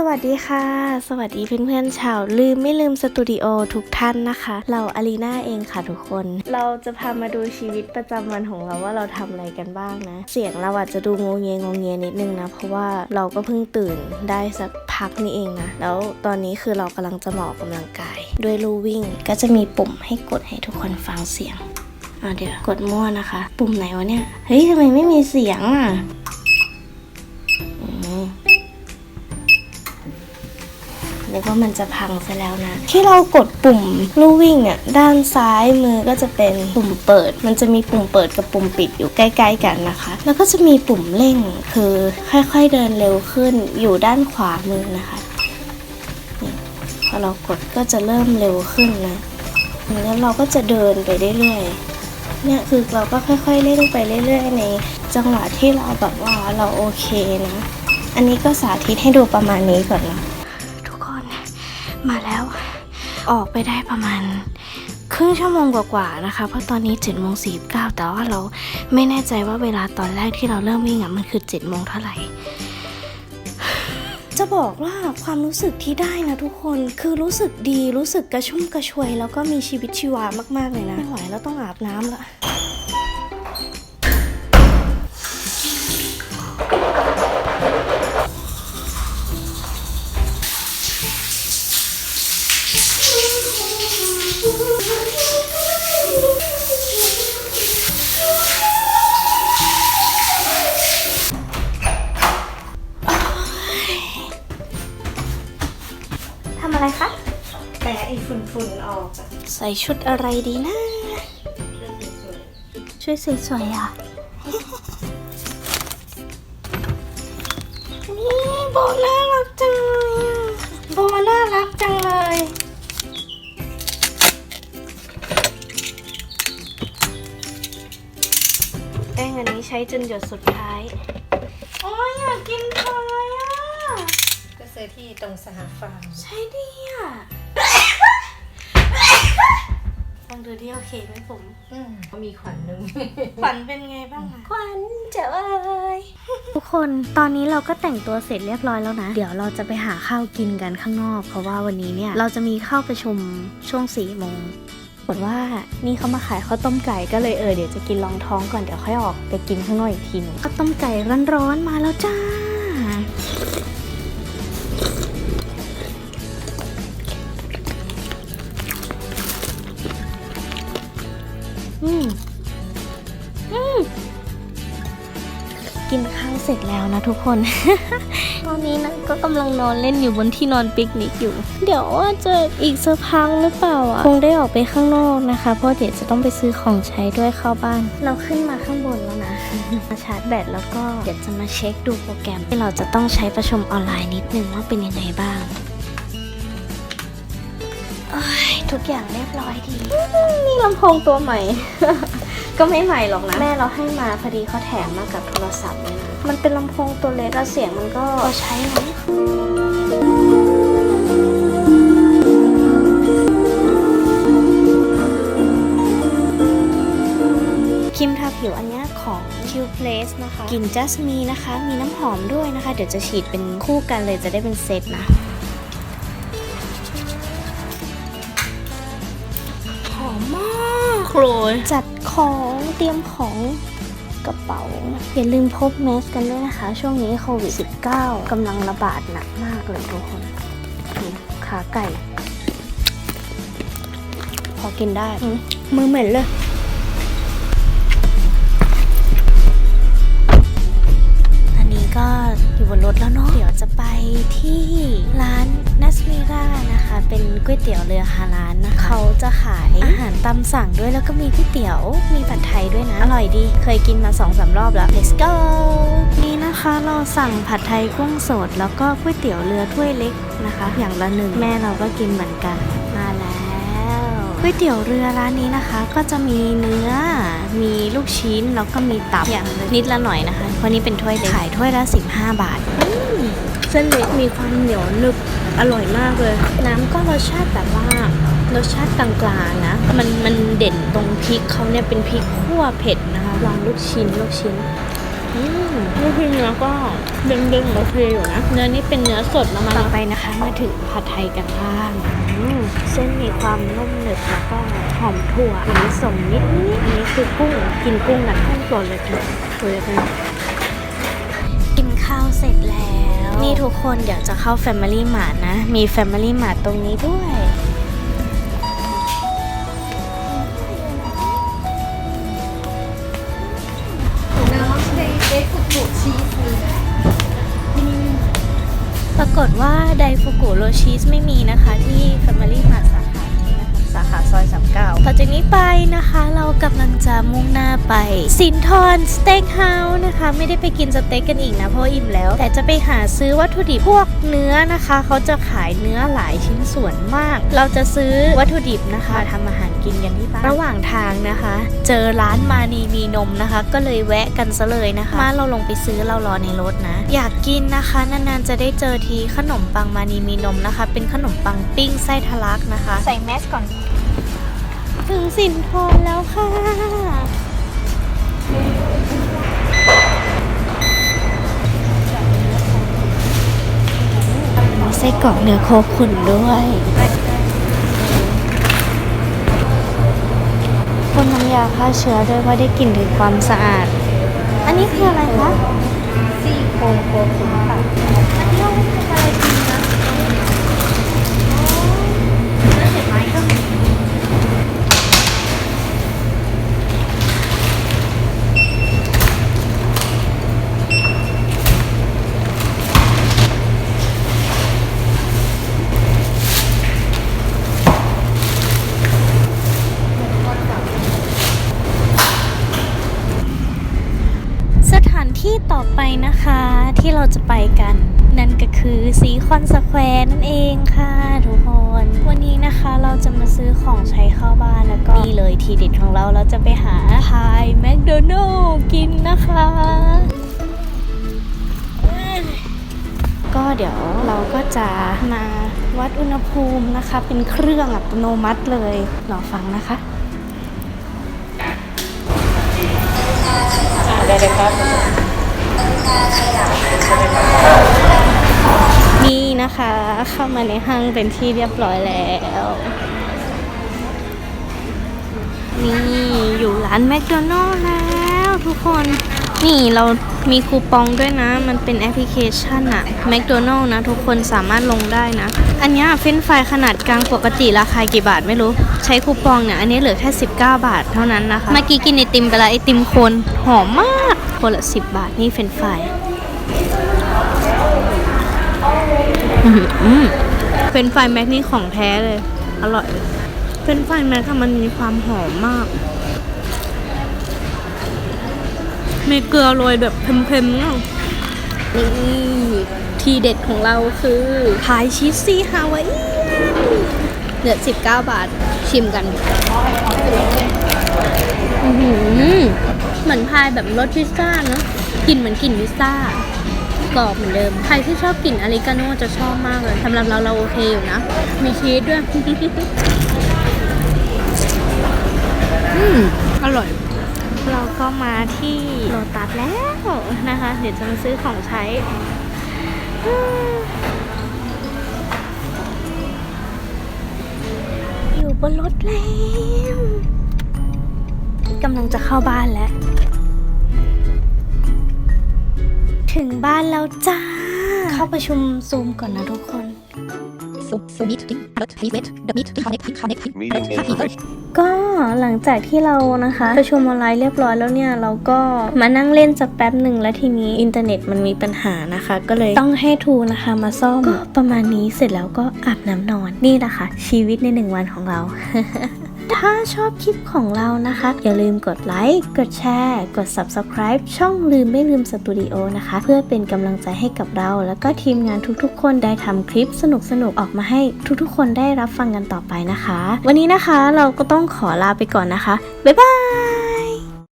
สวัสดีค่ะ สวัสดีเพื่อนๆชาวลืมไม่ลืมสตูดิโอทุกท่านนะคะ เราอารีนาเองค่ะทุกคน เราจะพามาดูชีวิตประจำวันของเราว่าเราทำอะไรกันบ้างนะ เสียงเราอาจจะดูงงเงงงเงนิดนึงนะ เพราะว่าเราก็เพิ่งตื่นได้สักพักนี่เองนะ แล้วตอนนี้คือเรากำลังจะหมอกกำลังกาย ด้วยลู่วิ่งก็จะมีปุ่มให้กดให้ทุกคนฟังเสียงอะเดี๋ยวกดมั่วนะคะ ปุ่มไหนวะเนี่ยเฮ้ยทำไมไม่มีเสียงอะ นึกว่ามันจะพังซะแล้วนะ ที่เรากดปุ่มลู่วิ่งเนี่ยด้านซ้ายมือก็จะเป็นปุ่มเปิด มันจะมีปุ่มเปิดกับปุ่มปิดอยู่ใกล้ ๆ กันนะคะ แล้วก็จะมีปุ่มเร่งคือค่อยๆเดินเร็วขึ้นอยู่ด้านขวามือนะคะพอเรากดก็จะเริ่มเร็วขึ้นนะแล้วเราก็จะเดินไปเรื่อยๆ เนี่ยคือเราก็ค่อยๆเร่งไปเรื่อยๆ ในจังหวะที่เราแบบว่าเราโอเคนะ อันนี้ก็สาธิตให้ดูประมาณนี้ก่อนเนาะ มาแล้ว ออกไปได้ประมาณครึ่งชั่วโมงกว่าๆนะคะ เพราะตอนนี้7จ็ดโมงสีแต่ว่าเราไม่แน่ใจว่าเวลาตอนแรกที่เราเริ่มวิ่งอะมันคือ7จ็ดโมงเท่าไหร่ จะบอกว่าความรู้สึกที่ได้นะทุกคนคือรู้สึกดีรู้สึกกระชุ่มกระชวย แล้วก็มีชีวิตชีวามากๆเลยนะไม่ไหวแล้วต้องอาบน้ำละ ฝุ่นๆออกใส่ชุดอะไรดีนะ ช่วยสวยๆอะ นี่โบน่ารักจังเลยอะโบน่ารักจังเลย แป้งอันนี้ใช้จนหยดสุดท้าย โอ้ยอยากกินพายอะ ก็ซื้อที่ตรงสหฟาร์ม ใช่ดีอะ ฟังดูที่โอเคไหมผมอืมก็มีขวัญหนึ่งขวัญเป็นไงบ้างคะขวัญเจ๋อเลยทุกคนตอนนี้เราก็แต่งตัวเสร็จเรียบร้อยแล้วนะ เดี๋ยวเราจะไปหาข้าวกินกันข้างนอก เพราะว่าวันนี้เนี่ยเราจะมีเข้าประชุมช่วงสี่โมงปรากฏว่านี่เขามาขายข้าวต้มไก่ก็เลยเออเดี๋ยวจะกินรองท้องก่อนเดี๋ยวค่อยออกไปกินข้างนอกอีกทีหนึงข้าวต้มไก่ร้อนๆมาแล้วจ้า เสร็จแล้วนะทุกคน ตอนนี้นะก็กำลังนอนเล่นอยู่บนที่นอนปิกนิกอยู่ เดี๋ยวว่าจะอีกสักพักหรือเปล่าอะ คงได้ออกไปข้างนอกนะคะ เพราะเดี๋ยวจะต้องไปซื้อของใช้ด้วยเข้าบ้าน เราขึ้นมาข้างบนแล้วนะ มาชาร์จแบตแล้วก็เดี๋ยวจะมาเช็คดูโปรแกรม ที่เราจะต้องใช้ประชุมออนไลน์นิดนึงว่าเป็นยังไงบ้างโอ้ยทุกอย่างเรียบร้อยดี นี่ลำโพงตัวใหม่ ก็ไม่ใหม่หรอกนะ แม่เราให้มาพอดีเขาแถมมากับโทรศัพท์เลยนะมันเป็นลำโพงตัวเล็กแล้วเสียงมันก็พอใช้นะครีมทาผิวอันเนี้ยของ Q Place นะคะกลิ่นจัสมีนะคะ มีน้ำหอมด้วยนะคะ เดี๋ยวจะฉีดเป็นคู่กันเลยจะได้เป็นเซตนะหอมมากเลยจัด ของเตรียมของกระเป๋า อย่าลืมพกแมสกันด้วยนะคะ ช่วงนี้โควิด -19 กำลังระบาดหนักมากเลยทุกคนขาไก่ พอกินได้มือเหม็นเลยตอนนี้ก็อยู่บนรถแล้วเนาะเดี๋ยวจะไปที่ร้าน นัสมิรานะคะเป็นก๋วยเตี๋ยวเรือฮาลานนะคะเขาจะขายอาหารตามสั่งด้วยแล้วก็มีก๋วยเตี๋ยวมีผัดไทยด้วยนะ อร่อยดี เคยกินมา2อสารอบแล้ว let's go นี่นะคะเราสั่งผัดไทยกุ้งสด แล้วก็ก๋วยเตี๋ยวเรือถ้วยเล็กนะคะ อย่างละหนึ่งแม่เราก็กินเหมือนกันมาแล้วก๋วยเตี๋ยวเรือร้านนี้นะคะ ก็จะมีเนื้อมีลูกชิ้นแล้วก็มีตับอย่างละนิดละหน่อยนะคะเพราะนี้เป็นถ้วยเล็กขายถ้วยละ 15 บาทเส้นเล็กมีความเหนียวหนึบ อร่อยมากเลย น้ำก็รสชาติแบบว่ารสชาติกลางๆนะ มันมันเด่นตรงพริกเขาเนี่ยเป็นพริกขั่วเผ็ดนะคะ วางลูกชิ้นลูกชิ้นอืมลูกชิ้นเนื้อก็ดึงๆโอเคอยู่นะ เนื้อนี่เป็นเนื้อสดแล้วมาต่อไปนะคะ มาถึงผัดไทยกันบ้างอืมเส้นมีความนุ่มหนึบแล้วก็หอมถั่วอันนี้สมนิดนิดอันนี้คือกุ้งกินกุ้งนะกุ้งสดเลยค่ะตัวเลยนะกินข้าว เสร็จแล้ว นี่ทุกคนเดี๋ยวจะเข้า Family Mart นะ มี Family Mart ตรงนี้ด้วยปรากฏว่าไดฟูกุโรชีสไม่มีนะคะที่ Family Mart สาขานี้นะคะสาขาซอย 39ต่อจากนี้ไปนะคะเรากำลังจะมุ่งหน้าไป สินทรสเต็กเฮาส์นะคะ ไม่ได้ไปกินสเต็กกันอีกนะเพราะว่าอิ่มแล้ว แต่จะไปหาซื้อวัตถุดิบพวกเนื้อนะคะ เขาจะขายเนื้อหลายชิ้นส่วนมาก เราจะซื้อวัตถุดิบนะคะทำอาหารกินกันที่บ้านระหว่างทางนะคะ เจอร้านมานีมีนมนะคะ ก็เลยแวะกันซะเลยนะคะ มาเราลงไปซื้อเรารอในรถนะ อยากกินนะคะนานๆจะได้เจอทีขนมปังมานีมีนมนะคะ เป็นขนมปังปิ้งไส้ทะลักนะคะ ใส่แมสก่อน ถึงสินทรแล้วค่ะ มีไส้กรอกเนื้อโคขุนด้วยพ่นน้ำยาฆ่าเชื้อด้วยว่าได้กลิ่นถึงความสะอาด อันนี้คืออะไรคะซี่โครงโคขุนค่ะอันนี้เราทำอะไรกินนะเนื้อเห็ดไม้ก็มี สถานที่ ต่อไปนะคะที่เราจะไปกัน นั่นก็คือซีคอนสแควร์นั่นเองค่ะทุกคน วันนี้นะคะเราจะมาซื้อของใช้เข้าบ้านแล้วก็นี่เลยทีเด็ดของเราเราจะไปหาพายแมคโดนัลล์กินนะคะ ก็เดี๋ยวเราก็จะมาวัดอุณหภูมินะคะ เป็นเครื่องอัตโนมัติเลยรอฟังนะคะได้เลยครับ นี่นะคะเข้ามาในห้างเป็นที่เรียบร้อยแล้ว นี่อยู่ร้านแมคโดนัลล์แล้วทุกคน นี่เรามีคูปองด้วยนะ มันเป็นแอปพลิเคชันอะแมคโดนัลล์นะ ทุกคนสามารถลงได้นะ อันนี้เฟรนฟรายขนาดกลางปกติราคากี่บาทไม่รู้ ใช้คูปองเนี่ย อันนี้เหลือแค่ 19 บาทเท่านั้นนะคะ เมื่อกี้กินไอติมไปแล้วไอติมโคนหอมมาก คนละ 10 บาทนี่เฟรนฟรายเป็นไฟแม็กนี่ของแท้เลย อร่อยเป็นไฟแม็กมันมีความหอมมาก มีเกลือโรยแบบเค็มๆเนาะนี่ทีเด็ดของเราคือพายชีสซี่ฮาวายเหลือ19 บาทชิมกันอื้อหือเหมือนพายแบบรสพิซซ่าเนอะกลิ่นเหมือนกลิ่นพิซซ่ากรอบเหมือนเดิม ใครที่ชอบกลิ่นอริกาโน่จะชอบมากเลยสำหรับเราเราโอเคอยู่นะ มีชีสด้วย อืมอร่อย เราก็มาที่โลตัสแล้วนะคะ เดี๋ยวจะมาซื้อของใช้ อยู่บนรถแล้วกำลังจะเข้าบ้านแล้ว ถึงบ้านแล้วจ้า เข้าประชุมซูมก่อนนะทุกคน So, so meeting, but please wait. The meet to connect, connect, Meeting connect, in connect. ก็หลังจากที่เรานะคะประชุมออนไลน์เรียบร้อยแล้วเนี่ย เราก็มานั่งเล่นสักแป๊บหนึ่งแล้วทีนี้อินเทอร์เน็ตมันมีปัญหานะคะ ก็เลยต้องให้ทูนะคะมาซ่อมก็ประมาณนี้เสร็จแล้วก็อาบน้ำนอนนี่แหละค่ะชีวิตในหนึ่งวันของเรา ถ้าชอบคลิปของเรานะคะ อย่าลืมกดไลค์ กดแชร์ กด subscribe ช่องลืมไม่ลืมสตูดิโอนะคะ เพื่อเป็นกำลังใจให้กับเรา แล้วก็ทีมงานทุกๆ คนได้ทำคลิปสนุกๆ ออกมาให้ทุกๆ คนได้รับฟังกันต่อไปนะคะ วันนี้นะคะเราก็ต้องขอลาไปก่อนนะคะ บ๊ายบาย